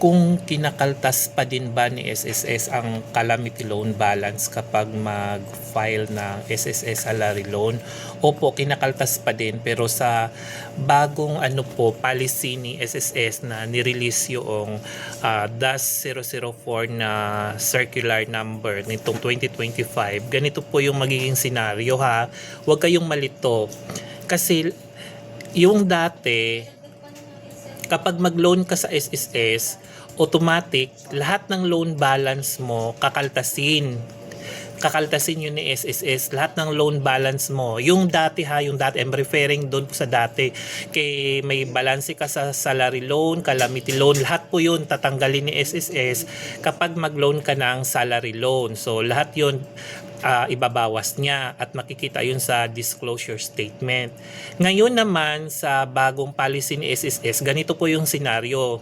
kung kinakaltas pa din ba ni SSS ang calamity loan balance kapag mag-file ng SSS salary loan. Opo, kinakaltas pa din pero sa bagong ano po policy ni SSS na nirelease yung uh, DAS 004 na circular number nitong 2025. Ganito po yung magiging senaryo ha. Huwag kayong malito. Kasi yung dati kapag mag-loan ka sa SSS, automatic, lahat ng loan balance mo kakaltasin. Kakaltasin yun ni SSS, lahat ng loan balance mo. Yung dati ha, yung dati, I'm referring doon po sa dati. Kay may balance ka sa salary loan, calamity loan, lahat po yun tatanggalin ni SSS kapag mag-loan ka ng salary loan. So lahat yun ah, ibabawas niya at makikita yun sa disclosure statement. Ngayon naman sa bagong policy ni SSS, ganito po yung senaryo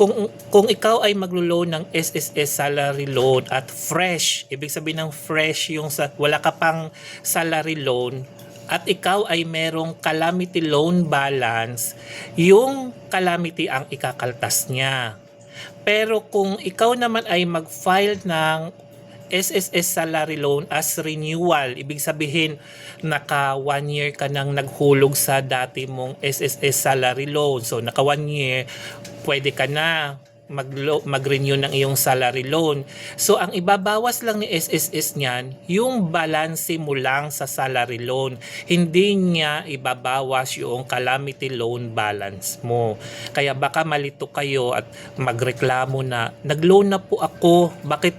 kung kung ikaw ay maglo-loan ng SSS salary loan at fresh, ibig sabihin ng fresh yung sa wala ka pang salary loan at ikaw ay merong calamity loan balance, yung calamity ang ikakaltas niya. Pero kung ikaw naman ay mag-file ng SSS salary loan as renewal. Ibig sabihin, naka one year ka nang naghulog sa dati mong SSS salary loan. So, naka one year, pwede ka na mag mag-renew ng iyong salary loan. So ang ibabawas lang ni SSS niyan, yung balance mo lang sa salary loan. Hindi niya ibabawas yung calamity loan balance mo. Kaya baka malito kayo at magreklamo na nag-loan na po ako. Bakit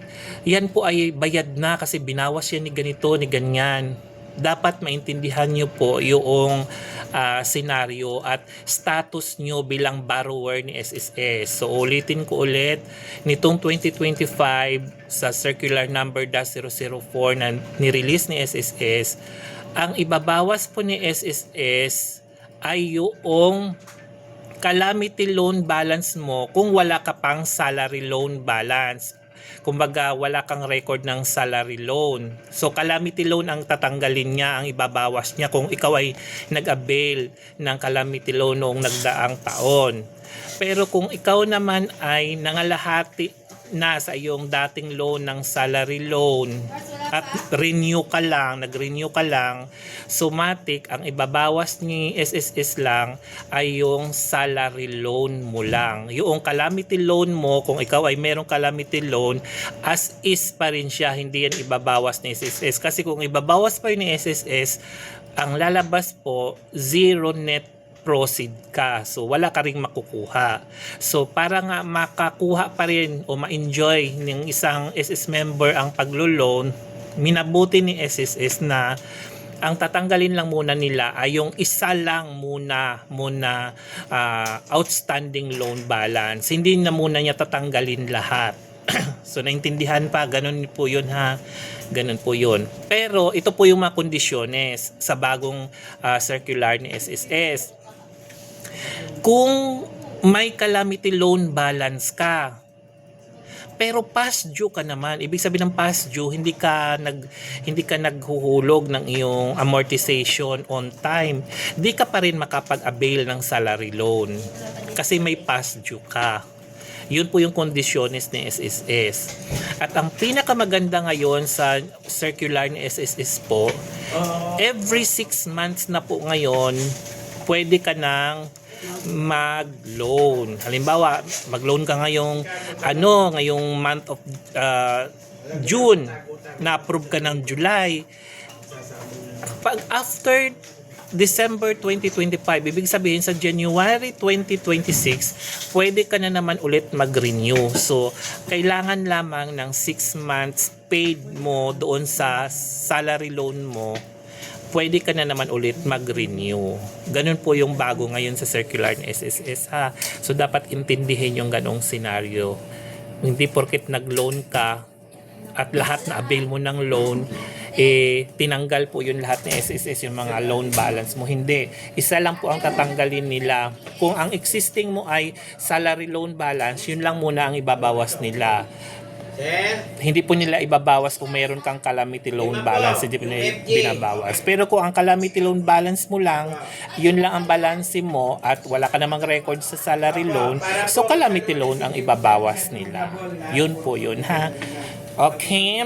yan po ay bayad na kasi binawas yan ni ganito, ni ganyan dapat maintindihan nyo po yung uh, senaryo at status nyo bilang borrower ni SSS. So ulitin ko ulit, nitong 2025 sa circular number 004 na nirelease ni SSS, ang ibabawas po ni SSS ay yung calamity loan balance mo kung wala ka pang salary loan balance kumbaga wala kang record ng salary loan. So calamity loan ang tatanggalin niya, ang ibabawas niya kung ikaw ay nag-avail ng calamity loan noong nagdaang taon. Pero kung ikaw naman ay nangalahati na sa iyong dating loan ng salary loan at renew ka lang, nag-renew ka lang, somatic, ang ibabawas ni SSS lang ay yung salary loan mo lang. Yung calamity loan mo, kung ikaw ay merong calamity loan, as is pa rin siya, hindi yan ibabawas ni SSS. Kasi kung ibabawas pa yun ni SSS, ang lalabas po, zero net proceed ka. So, wala ka rin makukuha. So, para nga makakuha pa rin o ma-enjoy ng isang SS member ang paglo-loan, minabuti ni SSS na ang tatanggalin lang muna nila ay yung isa lang muna muna uh, outstanding loan balance. Hindi na muna niya tatanggalin lahat. so naintindihan pa, ganun po yun ha. Ganun po yun. Pero ito po yung mga kondisyones sa bagong uh, circular ni SSS kung may calamity loan balance ka, pero past due ka naman. Ibig sabihin ng past due, hindi ka nag hindi ka naghuhulog ng iyong amortization on time. Di ka pa rin makapag-avail ng salary loan kasi may past due ka. Yun po yung kondisyones ni SSS. At ang pinakamaganda ngayon sa circular ni SSS po, every 6 months na po ngayon, pwede ka nang mag-loan. Halimbawa, mag-loan ka ngayong ano, ngayong month of uh, June, na-approve ka ng July. Pag after December 2025, ibig sabihin sa January 2026, pwede ka na naman ulit mag-renew. So, kailangan lamang ng 6 months paid mo doon sa salary loan mo pwede ka na naman ulit mag-renew. Ganun po yung bago ngayon sa circular ng SSS ha. So dapat intindihin yung ganong scenario. Hindi porket nag-loan ka at lahat na avail mo ng loan, eh, tinanggal po yung lahat ng SSS, yung mga loan balance mo. Hindi. Isa lang po ang tatanggalin nila. Kung ang existing mo ay salary loan balance, yun lang muna ang ibabawas nila hindi po nila ibabawas kung mayroon kang calamity loan balance, hindi po nila binabawas. Pero kung ang calamity loan balance mo lang, yun lang ang balance mo at wala ka namang record sa salary loan, so calamity loan ang ibabawas nila. Yun po yun ha. Okay?